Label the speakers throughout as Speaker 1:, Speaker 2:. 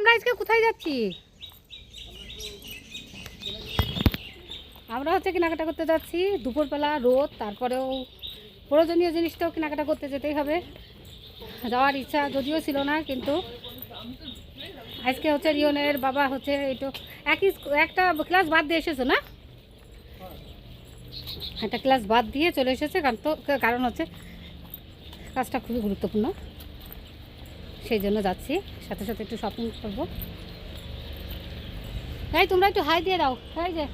Speaker 1: আমরা আজকে কোথায় যাচ্ছি? আমরা হচ্ছে কেনাকাটা করতে যাচ্ছি, দুপুরবেলা, রোদ, তারপরেও প্রয়োজনীয় জিনিসটাও কেনাকাটা করতে যেতেই হবে। যাওয়ার ইচ্ছা যদিও ছিল না, কিন্তু আজকে হচ্ছে রিয়নের বাবা হচ্ছে একটু একই একটা ক্লাস বাদ দিয়ে এসেছ না? একটা ক্লাস বাদ দিয়ে চলে এসেছে, কারণ তো, কারণ হচ্ছে কাজটা খুবই গুরুত্বপূর্ণ। সেই জন্য যাচ্ছি। সাথে সাথে একটু শপিং করব। তাই তোমরা একটু হাই দিয়ে দাও। তাই যে।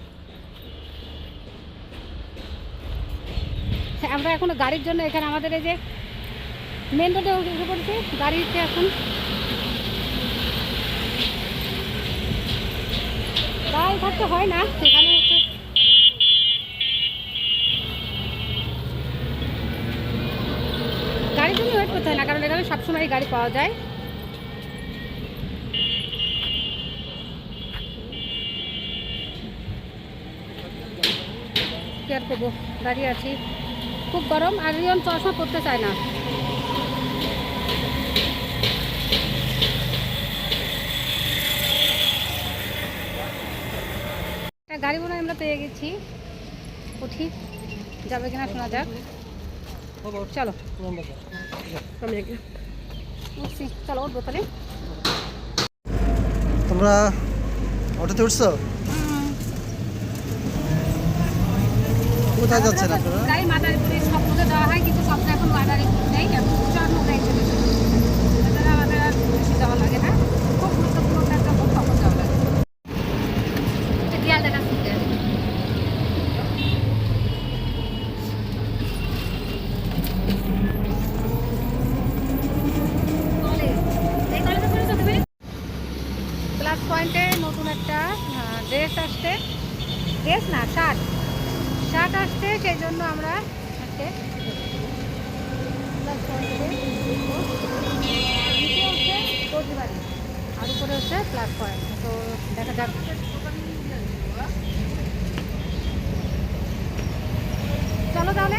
Speaker 1: হ্যাঁ, আমরা এখন গাড়ির জন্য এখানে আমাদের এই যে মেন রোডে উঠে পড়েছি। গাড়িতে এখন। দাঁড়ায় থাকতে হয় না সেখানে গাড়ির জন্য ওয়েট করতে হয় না সবসময় গাড়ি পাওয়া যায়। কি আর করব? দাঁড়িয়ে আছি। খুব গরম, আর রিয়ন চশমা পরতে চায় না। গাড়ি মনে আমরা পেয়ে গেছি। উঠি, যাবে কিনা শোনা যাক। চলো চলো উঠবো তাহলে
Speaker 2: তোমরা অটোতে উঠছো কোথায় যাচ্ছেন আপনারা
Speaker 1: গাড়ি মাদারীপুরে স্বপ্নতে দেওয়া হয় কিন্তু স্বপ্ন এখন মাদারীপুর নেই এখন পয়েন্টে নতুন একটা ড্রেস আসছে। ড্রেস না, শার্ট। শার্ট আসছে, সেই জন্য আমরা আর উপরে হচ্ছে প্লাস পয়েন্ট তো দেখা যাক। চলো তাহলে।